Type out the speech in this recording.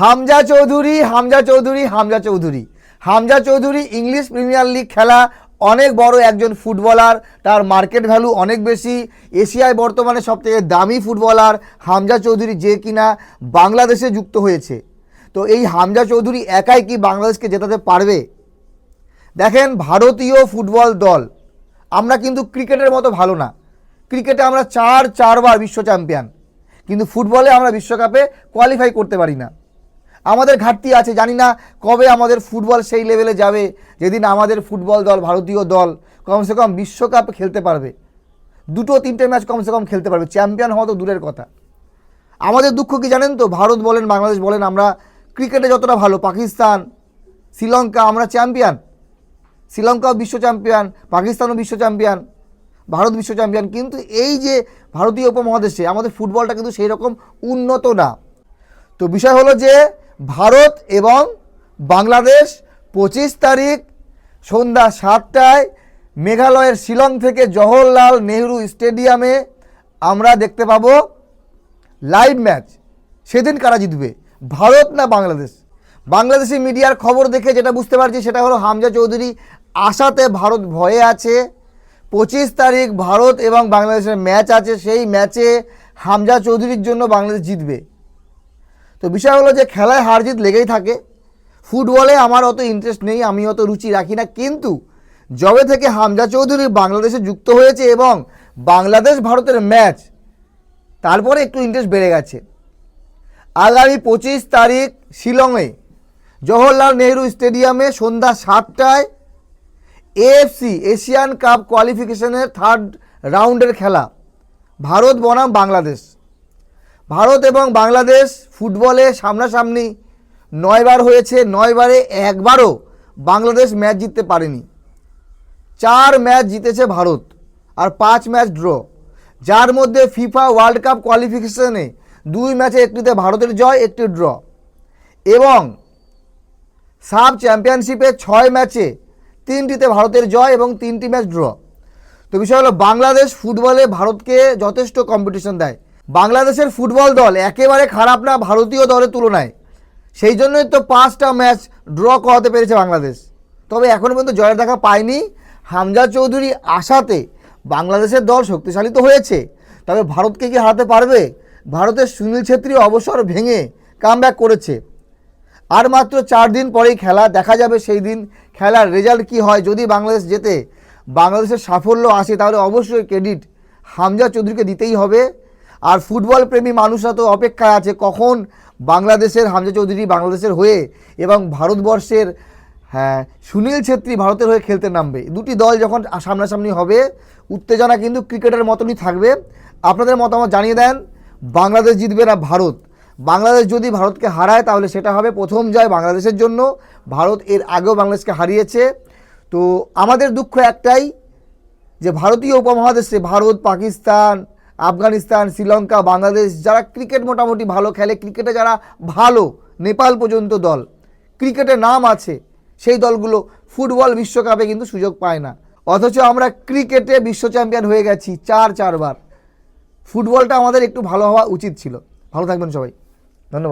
Hamza Choudhury Hamza Choudhury Hamza Choudhury. Hamza Choudhury English Premier League খেলা, অনেক বড় একজন ফুটবলার, তার মার্কেট ভ্যালু অনেক বেশি। এশিয়ায় বর্তমানে সবথেকে দামি ফুটবলার হামজা চৌধুরী যে কিনা বাংলাদেশে যুক্ত হয়েছে। তো এই হামজা চৌধুরী একাই কি বাংলাদেশকে জেতাতে পারবে? দেখেন ভারতীয় ফুটবল দল, আমরা কিন্তু ক্রিকেটের মতো ভালো না। ক্রিকেটে আমরা চার, চারবার বিশ্ব চ্যাম্পিয়ন। কিন্তু ফুটবলে আমরা বিশ্বকাপে কোয়ালিফাই করতে পারি না। আমাদের ঘাটতি আছে, জানি না কবে আমাদের ফুটবল সেই লেভেলে যাবে। যেদিন আমাদের ফুটবল দল, ভারতীয় দল কমসে কম বিশ্বকাপ খেলতে পারবে। দুটো, তিনটে ম্যাচ কমসে কম খেলতে পারবে, চ্যাম্পিয়ন হওয়া তো দূরের কথা। আমাদের দুঃখ কি জানেন তো? ভারত বলেন, বাংলাদেশ বলেন, আমরা ক্রিকেটে যতটা ভালো, পাকিস্তান, শ্রীলঙ্কা, আমরা চ্যাম্পিয়ন। শ্রীলঙ্কাও বিশ্ব চ্যাম্পিয়ন, পাকিস্তানও বিশ্ব চ্যাম্পিয়ন, ভারত বিশ্ব চ্যাম্পিয়ন। কিন্তু এই যে ভারতীয় উপমহাদেশে আমাদের ফুটবলটা কিন্তু সেই রকম উন্নত না। তো বিষয় হলো যে ভারত এবং বাংলাদেশ পঁচিশ তারিখ সন্ধ্যা সাতটায় মেঘালয়ের শিলং থেকে জওহরলাল নেহরু স্টেডিয়ামে আমরা দেখতে পাব লাইভ ম্যাচ। সেদিন কারা জিতবে? ভারত না বাংলাদেশ? বাংলাদেশি মিডিয়ার খবর দেখে যেটা বুঝতে পারছি সেটা হলো হামজা চৌধুরী আশাতে ভারত ভয়ে আছে। পঁচিশ তারিখ ভারত এবং বাংলাদেশের ম্যাচ আছে। সেই ম্যাচে হামজা চৌধুরীর জন্য বাংলাদেশ জিতবে। তো বিষয় হলো যে খেলায় হার জিত লেগেই থাকে। ফুটবলে আমার অত ইন্টারেস্ট নেই, আমি অত রুচি রাখি না। কিন্তু যবে থেকে হামজা চৌধুরী বাংলাদেশে যুক্ত হয়েছে এবং বাংলাদেশ ভারতের ম্যাচ তারপরে একটু ইন্টারেস্ট বেড়ে গেছে। আগামী পঁচিশ তারিখ শিলংয়ে জওহরলাল নেহরু স্টেডিয়ামে সন্ধ্যা সাতটায় এএফসি এশিয়ান কাপ কোয়ালিফিকেশনের থার্ড রাউন্ডের খেলা। ভারত বনাম বাংলাদেশ। ভারত এবং বাংলাদেশ ফুটবলে সামনাসামনি নয়বার হয়েছে, নয়বারে একবারও বাংলাদেশ ম্যাচ জিততে পারেনি। চার ম্যাচ জিতেছে ভারত আর পাঁচ ম্যাচ ড্র। যার মধ্যে ফিফা ওয়ার্ল্ড কাপ কোয়ালিফিকেশনে দুই ম্যাচে একটিতে ভারতের জয়, একটি ড্র। এবং সাব চ্যাম্পিয়নশিপে ছয় ম্যাচে তিনটিতে ভারতের জয় এবং তিনটি ম্যাচ ড্র। তো বিষয় হলো, বাংলাদেশ ফুটবলে ভারতকে যথেষ্ট কম্পিটিশন দেয়। বাংলাদেশের ফুটবল দল একেবারে খারাপ না ভারতীয় দলের তুলনায়। সেই জন্যই তো পাঁচটা ম্যাচ ড্র করাতে পেরেছে বাংলাদেশ। তবে এখনও পর্যন্ত জয়ের দেখা পায়নি। হামজা চৌধুরী আশাতে বাংলাদেশের দল শক্তিশালী তো হয়েছে। তবে ভারতকে কি হারাতে পারবে? ভারতের সুনীল ছেত্রী অবসর ভেঙে কামব্যাক করেছে। আর মাত্র চার দিন পরেই খেলা দেখা যাবে। সেই দিন খেলার রেজাল্ট কি হয়? যদি বাংলাদেশ যেতে বাংলাদেশের সাফল্য আসে, তাহলে অবশ্যই ক্রেডিট হামজা চৌধুরীকে দিতেই হবে। আর ফুটবল প্রেমী মানুষরা তো অপেক্ষায় আছে, কখন বাংলাদেশের হামজা চৌধুরী বাংলাদেশের হয়ে এবং ভারতবর্ষের হ্যাঁ সুনীল ছেত্রী ভারতের হয়ে খেলতে নামবে। দুটি দল যখন সামনাসামনি হবে, উত্তেজনা কিন্তু ক্রিকেটের মতনই থাকবে। আপনাদের মতামত জানিয়ে দেন, বাংলাদেশ জিতবে না ভারত? বাংলাদেশ যদি ভারতকে হারায়, তাহলে সেটা হবে প্রথম জয় বাংলাদেশের জন্য। ভারত এর আগেও বাংলাদেশকে হারিয়েছে। তো আমাদের দুঃখ একটাই, যে ভারতীয় উপমহাদেশে ভারত, পাকিস্তান আফগানিস্তান, শ্রীলঙ্কা, বাংলাদেশ, যারা ক্রিকেট মোটামুটি ভালো খেলে, ক্রিকেটে যারা ভালো, নেপাল পর্যন্ত দল। ক্রিকেটে নাম আছে, সেই দলগুলো ফুটবল বিশ্বকাপে কিন্তু সুযোগ পায় না। অথচ আমরা ক্রিকেটে বিশ্ব চ্যাম্পিয়ন হয়ে গেছি চার, চারবার। ফুটবলটা আমাদের একটু ভালো হওয়া উচিত ছিল। ভালো থাকবেন সবাই। ধন্যবাদ।